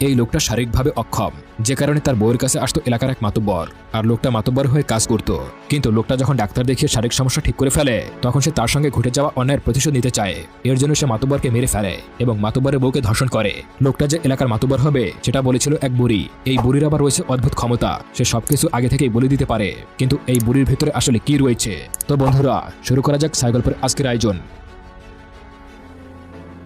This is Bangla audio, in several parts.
এই লোকটা শারীরিকভাবে অক্ষম। যে কারণে তার বউয়ের কাছে আসতো এলাকার এক মাতব্বর। আর লোকটা মাতব্বর হয়ে কাজ করত। কিন্তু লোকটা যখন ডাক্তার দেখিয়ে শারীরিক সমস্যা ঠিক করে ফেলে, তখন সে তার সঙ্গে ঘটে যাওয়া অন্যায়ের প্রতিশোধ নিতে চায়। এর জন্য সে মাতব্বরকে মেরে ফেলে এবং মাতব্বরের বউকে ধর্ষণ করে। লোকটা যে এলাকার মাতব্বর হবে, সেটা বলেছিল এক বুড়ি। এই বুড়ির আবার রয়েছে অদ্ভুত ক্ষমতা। সে সবকিছু আগে থেকেই বলে দিতে পারে। কিন্তু এই বুড়ির ভেতরে আসলে কি রয়েছে? তো বন্ধুরা, শুরু করা যাক সাইগল্পের আজকের আয়োজন।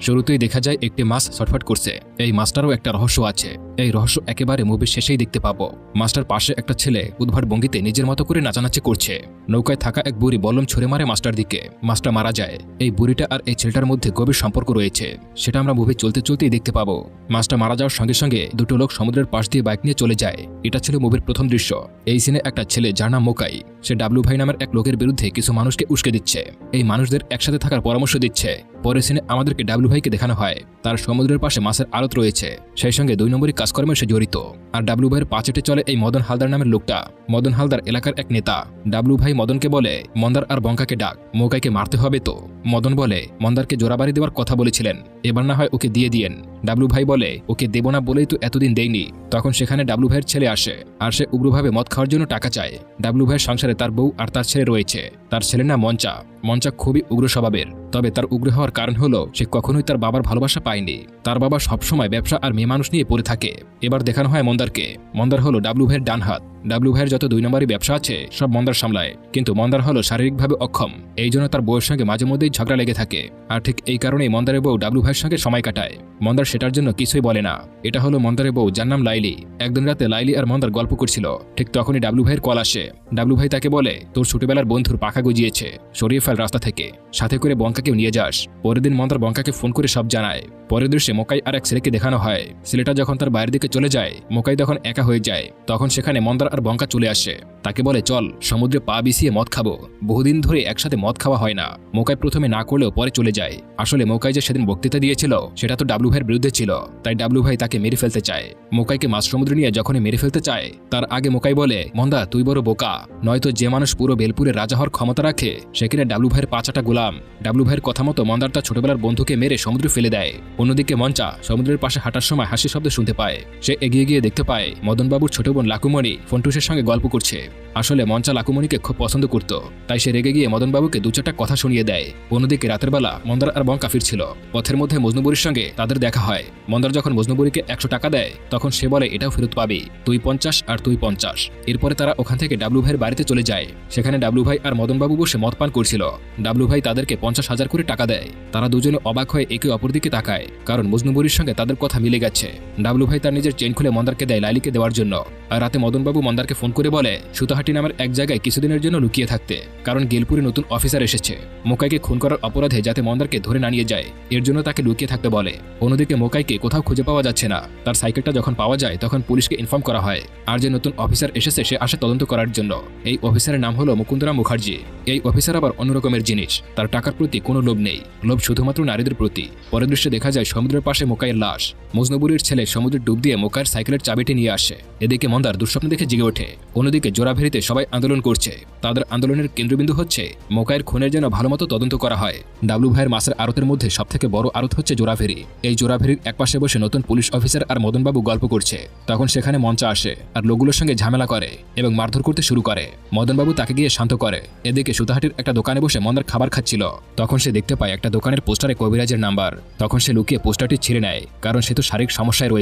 শুরুতেই দেখা যায় একটি মাছ ছটফট করছে। এই মাছটারও একটা রহস্য আছে। এই রহস্য একেবারে মুভির শেষেই দেখতে পাবো। মাছটার পাশে একটা ছেলে উদ্ভট ভঙ্গিতে নিজের মতো করে নাচানাচি করছে। নৌকায় থাকা এক বুড়ি বলম ছুড়ে মারে মাছটার দিকে। মাছটা মারা যায়। এই বুড়িটা আর এই ছেলেটার মধ্যে গভীর সম্পর্ক রয়েছে। সেটা আমরা মুভি চলতে চলতেই দেখতে পাবো। মাছটা মারা যাওয়ার সঙ্গে সঙ্গে দুটো লোক সমুদ্রের পাশ দিয়ে বাইক নিয়ে চলে যায়। এটা ছিল মুভির প্রথম দৃশ্য। এই সিনে একটা ছেলে যার নাম মোকাই। সে ডাব্লু ভাই নামের এক লোকের বিরুদ্ধে কিছু মানুষকে উস্কে দিচ্ছে। এই মানুষদের একসাথে থাকার পরামর্শ দিচ্ছে। পরে সিনে আমাদেরকে ডাব্লু ভাইকে দেখানো হয়। তার সমুদ্রের পাশে মাছের আড়ত রয়েছে। সেই সঙ্গে দুই নম্বরই কাজকর্মে সে জড়িত। আর ডাব্লু ভাইয়ের পাঁচেটে চলে এই মদন হালদার নামের লোকটা। মদন হালদার এলাকার এক নেতা। ডাব্লু ভাই মদনকে বলে, মন্দার আর বঙ্কাকে ডাক। মৌকাইকে মারতে হবে তো? মদন বলে, মন্দারকে জোরাবাড়ি দেওয়ার কথা বলেছিলেন। এবার না হয় ওকে দিয়ে দিয়েন। ডাবলু ভাই বলে, ওকে দেব না বলেই তো এতদিন দেয়নি তখন সেখানে ডাবলু ভাইয়ের ছেলে আসে, আর সে উগ্রভাবে মদ খাওয়ার জন্য টাকা চায়। ডাবলু ভাইয়ের সংসারে তার বউ আর তার ছেলে রয়েছে। তার ছেলে না মঞ্চা। মঞ্চা খুবই উগ্র স্বভাবের। তবে তার উগ্র হওয়ার কারণ হলো, সে কখনোই তার বাবার ভালোবাসা পায়নি। তার বাবা সবসময় ব্যবসা আর মেয়ে মানুষ নিয়ে পড়ে থাকে। এবার দেখানো হয় মন্দারকে। মন্দার হলো ডাবলু ভাইয়ের ডান হাত ডাবলু ভাইয়ের যত দুই নম্বরই ব্যবসা আছে, সব মন্দার সামলায়। কিন্তু মন্দার হলো শারীরিকভাবে অক্ষম। এই জন্য তার বউয়ের সঙ্গে মাঝে মধ্যেই ঝগড়া লেগে থাকে। আর ঠিক এই কারণেই মন্দারের বউ ডাবলু ভাইয়ের সঙ্গে সময় কাটায়। মন্দার সেটার জন্য কিছুই বলে না। এটা হলো মন্দারের বউ, যার নাম লাইলি। একদিন রাতে লাইলি আর মন্দার গল্প করছিল। ঠিক তখনই ডাবলু ভাইয়ের কল আসে। ডাবলু ভাই তাকে বলে, তোর ছোটবেলার বন্ধুর পাখা গজিয়েছে। সরিয়ে ফেল রাস্তা থেকে। সাথে করে বঙ্কাকেও নিয়ে যাস। পরের দিন মন্দার বঙ্কাকে ফোন করে সব জানায়। পরের দৃশ্যে মোকাই আর এক ছেলেকে দেখানো হয়। ছেলেটা যখন তার বাইরের দিকে চলে যায়, মোকাই তখন একা হয়ে যায়। তখন সেখানে মন্দার আর বঙ্কা চলে আসে। তাকে বলে, চল, সমুদ্রে পা বিছিয়ে মদ খাব। বহুদিন ধরে একসাথে মদ খাওয়া হয় না। মোকাই প্রথমে না করলেও পরে চলে যায়। আসলে মোকাই যে সেদিন বক্তৃতা দিয়েছিল, সেটা তো ডাবলু ভাইয়ের বিরুদ্ধে ছিল। তাই ডাবলু ভাই তাকে মেরে ফেলতে চায়। মোকাইকে মাছ সমুদ্রে নিয়ে যখনই মেরে ফেলতে চায়, তার আগে মোকাই বলে, মন্দা, তুই বড় বোকা। নয়তো যে মানুষ পুরো বেলপুরে রাজা হওয়ার ক্ষমতা রাখে সেখানে ডাবলু ভাইয়ের পাঁচাটা গোলাম। ডাবলু ভাইয়ের কথা মতো মন্দার তার ছোটবেলার বন্ধুকে মেরে সমুদ্রে ফেলে দেয়। অন্যদিকে মঞ্চা সমুদ্রের পাশে হাঁটার সময় হাসি শব্দ শুনতে পায়। সে এগিয়ে গিয়ে দেখতে পায়, মদনবাবুর ছোট বোন লাকুমণি ফন্টুসের সঙ্গে গল্প করছে। আসলে মঞ্চা লাকুমণিকে খুব পছন্দ করত, তাই সে রেগে গিয়ে মদনবাবুকে দু চারটা কথা শুনিয়ে দেয়। অন্যদিকে রাতের বেলা মন্দার আর বঙ্কা ফিরছিল পথের মধ্যে মজনুবুরির সঙ্গে তাদের দেখা হয়। মন্দার যখন মজনুবুরিকে একশো টাকা দেয়, তখন সে বলে, এটাও ফেরত পাবে। তুই পঞ্চাশ আর তুই পঞ্চাশ। এরপরে তারা ওখান থেকে ডাবলু ভাইয়ের বাড়িতে চলে যায়। সেখানে ডাবলু ভাই আর মদনবাবু বসে মদ পান করছিল। ডাবলু ভাই তাদেরকে পঞ্চাশ হাজার করে টাকা দেয়। তারা দুজনে অবাক হয়ে একে অপর দিকে তাকায়, কারণ মজনুবুরির সঙ্গে তাদের কথা মিলে গেছে। ডাবলু ভাই তার নিজের চেন খুলে মন্দারকে দেয় লাইলিকে দেওয়ার জন্য। রাতে মদনবাবু মন্দারকে ফোন করে বলে, সুতাহাটি নামের এক জায়গায় কিছুদিনের জন্য লুকিয়ে থাকতে, কারণ গেলপুরে নতুন অফিসার এসেছে। মোকাইকে খুন করার অপরাধে যাতে মন্দারকে ধরে না নিয়ে যায়, এর জন্য তাকে লুকিয়ে থাকতে বলে। অন্যদিকে মোকাইকে কোথাও খুঁজে পাওয়া যাচ্ছে না। তার সাইকেলটা যখন পাওয়া যায়, তখন পুলিশকে ইনফর্ম করা হয়। আর যে নতুন অফিসার এসেছে, সে আসে তদন্ত করার জন্য। এই অফিসারের নাম হলো মুকুন্দরাম মুখার্জি। এই অফিসার আবার অন্যরকমের জিনিস। তার টাকার প্রতি কোনো লোভ নেই। লোভ শুধুমাত্র নারীদের প্রতি। পরের দৃশ্যে দেখা যায় সমুদ্রের পাশে মোকাইয়ের লাশ। মজনবুরির ছেলে সমুদ্রে ডুব দিয়ে মোকাইয়ের সাইকেলের চাবিটি নিয়ে আসে। এদিকে মন্দার দুঃস্বপ্ন দেখে জেগে ওঠে। অন্যদিকে জোড়াভেরিতে সবাই আন্দোলন করছে। তাদের আন্দোলনের কেন্দ্রবিন্দু হচ্ছে মোকাইয়ের খুনের যেন ভালোমতো তদন্ত করা হয়। ডাবলু ভাইয়ের মাসের আড়তের মধ্যে সবথেকে বড় আড়ত হচ্ছে জোড়াভেরি। এই জোড়াভেরির একপাশে বসে নতুন পুলিশ অফিসার আর মদনবাবু গল্প করছে। তখন সেখানে মঞ্চা আসে আর লোকগুলোর সঙ্গে ঝামেলা করে এবং মারধর করতে শুরু করে। মদনবাবু তাকে গিয়ে শান্ত করে। এদিকে সুতাহাটির একটা দোকানে বসে মন্দার খাবার খাচ্ছিল। তখন সে দেখতে পায় একটা দোকানের পোস্টারে কবিরাজের নাম্বার। তখন সে লুকিয়ে পোস্টারটি ছিঁড়ে নেয়, কারণ সে তো শারীরিক সমস্যায় রয়েছে